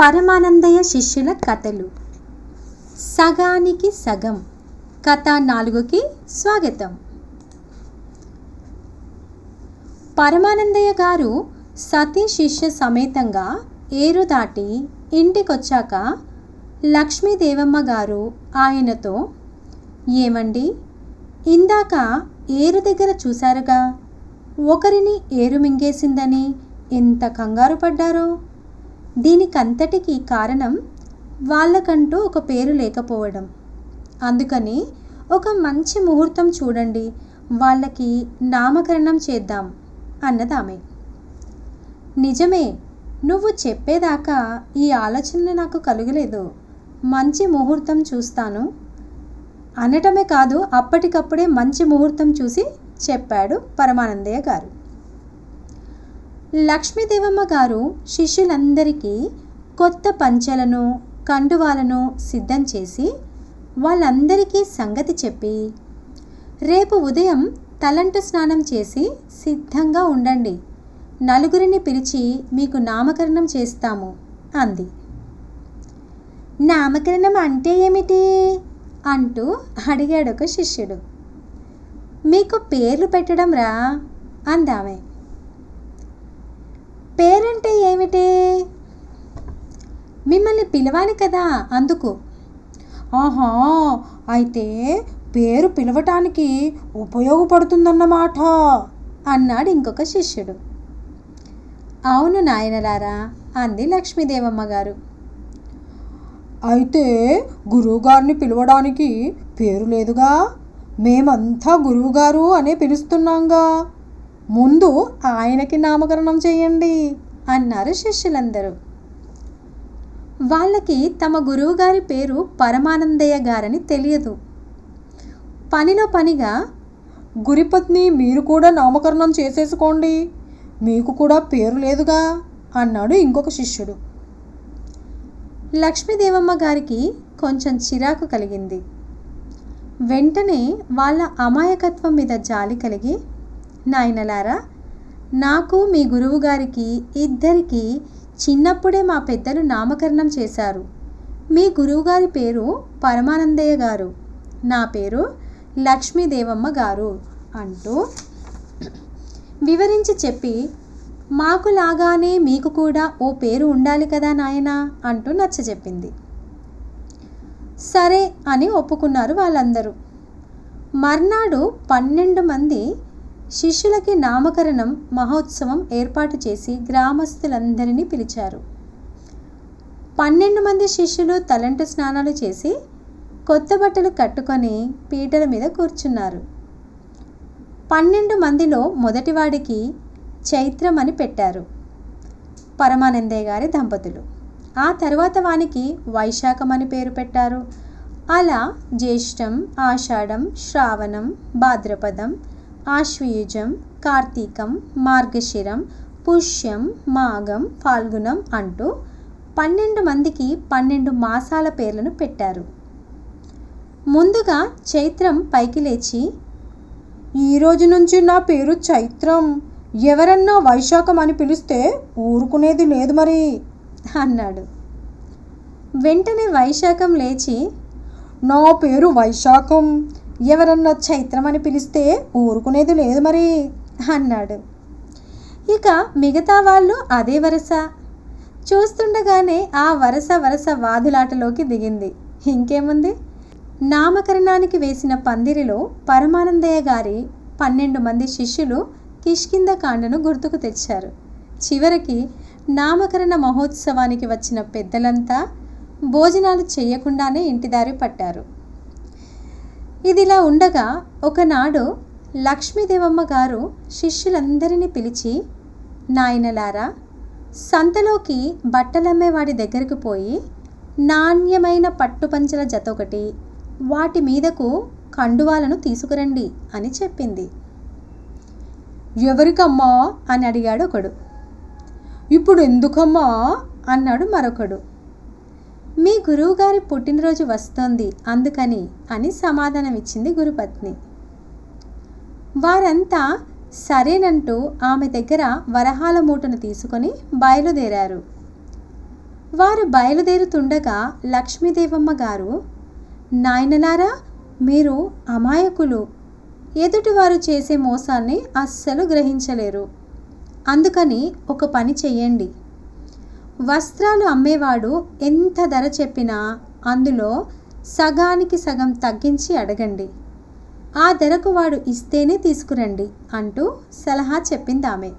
పరమానందయ్య శిష్యుల కథలు. సగానికి సగం. కథ నాలుగుకి స్వాగతం. పరమానందయ్య గారు సతీ శిష్య సమేతంగా ఏరు దాటి ఇంటికొచ్చాక లక్ష్మీదేవమ్మ గారు ఆయనతో ఏమండి? ఇందాక ఏరు దగ్గర చూశారుగా. ఒకరిని ఏరు మింగేసిందని ఎంత కంగారు పడ్డారో దీనికంతటికి కారణం వాళ్ళకంటూ ఒక పేరు లేకపోవడం. అందుకని ఒక మంచి ముహూర్తం చూడండి వాళ్ళకి నామకరణం చేద్దాం అన్నదామె నిజమే నువ్వు చెప్పేదాకా ఈ ఆలోచన నాకు కలుగలేదు. మంచి ముహూర్తం చూస్తాను. అనటమే కాదు అప్పటికప్పుడే మంచి ముహూర్తం చూసి చెప్పాడు పరమానందయ్య గారు. లక్ష్మీదేవమ్మ గారు శిష్యులందరికీ కొత్త పంచెలను కండువాలను సిద్ధం చేసి వాళ్ళందరికీ సంగతి చెప్పి రేపు ఉదయం తలంటు స్నానం చేసి సిద్ధంగా ఉండండి. నలుగురిని పిలిచి మీకు నామకరణం చేస్తాము అంది. నామకరణం అంటే ఏమిటి? అంటూ అడిగాడు ఒక శిష్యుడు. మీకు పేర్లు పెట్టడం రా అందామే. పేరంటే ఏమిటి? మిమ్మల్ని పిలవాలి కదా అందుకు. ఆహా అయితే పేరు పిలవటానికి ఉపయోగపడుతుందన్నమాట అన్నాడు ఇంకొక శిష్యుడు. అవును నాయనలారా అంది లక్ష్మీదేవమ్మ గారు అయితే గురువుగారిని పిలవడానికి పేరు లేదుగా? మేమంతా గురువుగారు అనే పిలుస్తున్నాంగా? ముందు ఆయనకి నామకరణం చేయండి అన్నారు శిష్యులందరూ. వాళ్ళకి తమ గురువుగారి పేరు పరమానందయ్య గారని తెలియదు. పనిలో పనిగా గురిపత్ని మీరు కూడా నామకరణం చేసేసుకోండి మీకు కూడా పేరు లేదుగా అన్నాడు ఇంకొక శిష్యుడు. లక్ష్మీదేవమ్మ గారికి కొంచెం చిరాకు కలిగింది. వెంటనే వాళ్ళ అమాయకత్వం మీద జాలి కలిగి నాయనలారా నాకు మీ గురువుగారికి ఇద్దరికి చిన్నప్పుడే మా పెద్దలు నామకరణం చేశారు. మీ గురువుగారి పేరు పరమానందయ్య గారు. నా పేరు లక్ష్మీదేవమ్మ గారు అంటూ వివరించి చెప్పి మాకు లాగానే మీకు కూడా ఓ పేరు ఉండాలి కదా నాయనా అంటూ నచ్చజెప్పింది సరే అని ఒప్పుకున్నారు వాళ్ళందరూ. మర్నాడు పన్నెండు మంది శిష్యులకి నామకరణం మహోత్సవం ఏర్పాటు చేసి గ్రామస్తులందరినీ పిలిచారు. పన్నెండు మంది శిష్యులు తలంటు స్నానాలు చేసి కొత్త బట్టలు కట్టుకొని పీటల మీద కూర్చున్నారు. పన్నెండు మందిలో మొదటివాడికి చైత్రం అని పెట్టారు పరమానందయ్య గారి దంపతులు. ఆ తర్వాత వానికి వైశాఖం అని పేరు పెట్టారు. అలా జ్యేష్టం ఆషాఢం శ్రావణం భాద్రపదం ఆశ్వయుజం కార్తీకం మార్గశిరం పుష్యం మాఘం ఫాల్గుణం అంటూ పన్నెండు మందికి పన్నెండు మాసాల పేర్లను పెట్టారు. ముందుగా చైత్రం పైకి లేచి ఈ రోజు నుంచి నా పేరు చైత్రం. ఎవరన్నా వైశాఖం అని పిలిస్తే ఊరుకునేది లేదు మరి అన్నాడు. వెంటనే వైశాఖం లేచి నా పేరు వైశాఖం. ఎవరన్నా చైత్రం అని పిలిస్తే ఊరుకునేది లేదు మరి అన్నాడు. ఇక మిగతా వాళ్ళు అదే వరస. చూస్తుండగానే ఆ వరస వరస వాదులాటలోకి దిగింది. ఇంకేముంది? నామకరణానికి వేసిన పందిరిలో పరమానందయ్య గారి పన్నెండు మంది శిష్యులు కిష్కింద కాండను గుర్తుకు తెచ్చారు. చివరికి నామకరణ మహోత్సవానికి వచ్చిన పెద్దలంతా భోజనాలు చేయకుండానే ఇంటిదారి పట్టారు. ఇదిలా ఉండగా ఒకనాడు లక్ష్మీదేవమ్మ గారు శిష్యులందరినీ పిలిచి నాయనలారా సంతలోకి బట్టలమ్మేవాడి దగ్గరకు పోయి నాణ్యమైన పట్టుపంచల జత ఒకటి వాటి మీదకు కండువాలను తీసుకురండి అని చెప్పింది. ఎవరికమ్మా? అని అడిగాడు ఒకడు. ఇప్పుడు ఎందుకమ్మా? అన్నాడు మరొకడు. మీ గురువుగారి పుట్టినరోజు వస్తోంది అందుకని అని సమాధానం ఇచ్చింది గురుపత్ని. వారంతా సరేనంటూ ఆమె దగ్గర వరహాల మూటను తీసుకొని బయలుదేరారు. వారు బయలుదేరుతుండగా లక్ష్మీదేవమ్మ గారు నాయనలారా మీరు అమాయకులు. ఎదుటివారు చేసే మోసాన్ని అస్సలు గ్రహించలేరు. అందుకని ఒక పని చెయ్యండి. వస్త్రాలు అమ్మేవాడు ఎంత ధర చెప్పినా అందులో సగానికి సగం తగ్గించి అడగండి. ఆ ధరకు వాడు ఇస్తేనే తీసుకురండి అంటూ సలహా చెప్పింది ఆమె.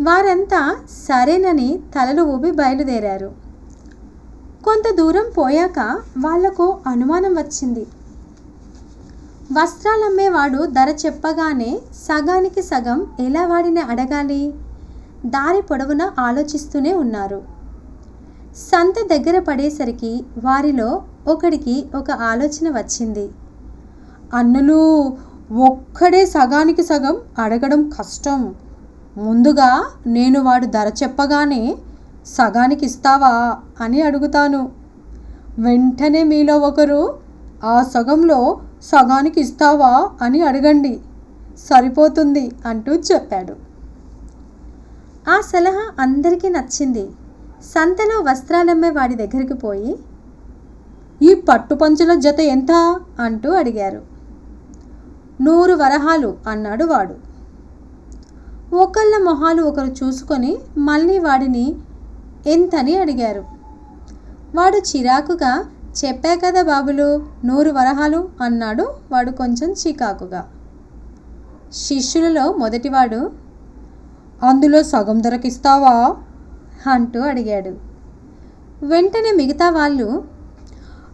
వారంతా సరేనని తలలు ఊపి బయలుదేరారు. కొంత దూరం పోయాక వాళ్ళకు అనుమానం వచ్చింది. వస్త్రాలమ్మేవాడు ధర చెప్పగానే సగానికి సగం ఎలా వాడిని అడగాలి? దారి పొడవునా ఆలోచిస్తూనే ఉన్నారు. సంత దగ్గర పడేసరికి వారిలో ఒకడికి ఒక ఆలోచన వచ్చింది. అన్నలు ఒక్కడే సగానికి సగం అడగడం కష్టం. ముందుగా నేను వాడు ధర చెప్పగానే సగానికి ఇస్తావా? అని అడుగుతాను. వెంటనే మీలో ఒకరు ఆ సగంలో సగానికి ఇస్తావా? అని అడగండి. సరిపోతుంది అంటూ చెప్పాడు. ఆ సలహా అందరికీ నచ్చింది. సంతలో వస్త్రాలమ్మే వాడి దగ్గరికి పోయి ఈ పట్టుపంచుల జత ఎంత అంటూ అడిగారు. నూరు వరహాలు అన్నాడు వాడు. ఒకళ్ళ మొహాలు ఒకరు చూసుకొని మళ్ళీ వాడిని ఎంతని అడిగారు. వాడు చిరాకుగా చెప్పా కదా బాబులు నూరు వరహాలు అన్నాడు వాడు కొంచెం చికాకుగా. శిష్యులలో మొదటివాడు అందులో సగం ధరకిస్తావా? అంటూ అడిగాడు. వెంటనే మిగతా వాళ్ళు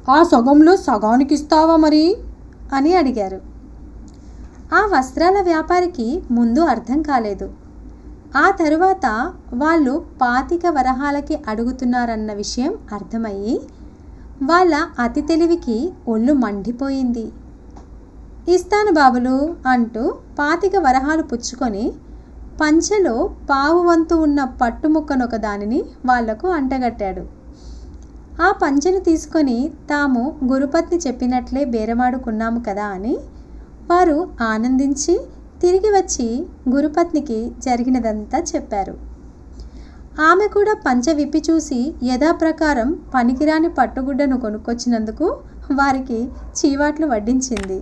ఆ సగంలో సగానికి ఇస్తావా మరి? అని అడిగారు. ఆ వస్త్రాల వ్యాపారికి ముందు అర్థం కాలేదు. ఆ తరువాత వాళ్ళు పాతిక వరహాలకి అడుగుతున్నారన్న విషయం అర్థమయ్యి వాళ్ళ అతి తెలివికి ఒళ్ళు మండిపోయింది. ఇస్తాను బాబులు అంటూ పాతిక వరహాలు పుచ్చుకొని పంచెలో పావు వంతు ఉన్న పట్టు ముక్కనొక దానిని వాళ్ళకు అంటగట్టాడు. ఆ పంచెను తీసుకొని తాము గురుపత్ని చెప్పినట్లే బేరమాడుకున్నాము కదా అని వారు ఆనందించి తిరిగి వచ్చి గురుపత్నికి జరిగినదంతా చెప్పారు. ఆమె కూడా పంచ విప్పి చూసి యథాప్రకారం పనికిరాని పట్టుగుడ్డను కొనుక్కొచ్చినందుకు వారికి చీవాట్లు వడ్డించింది.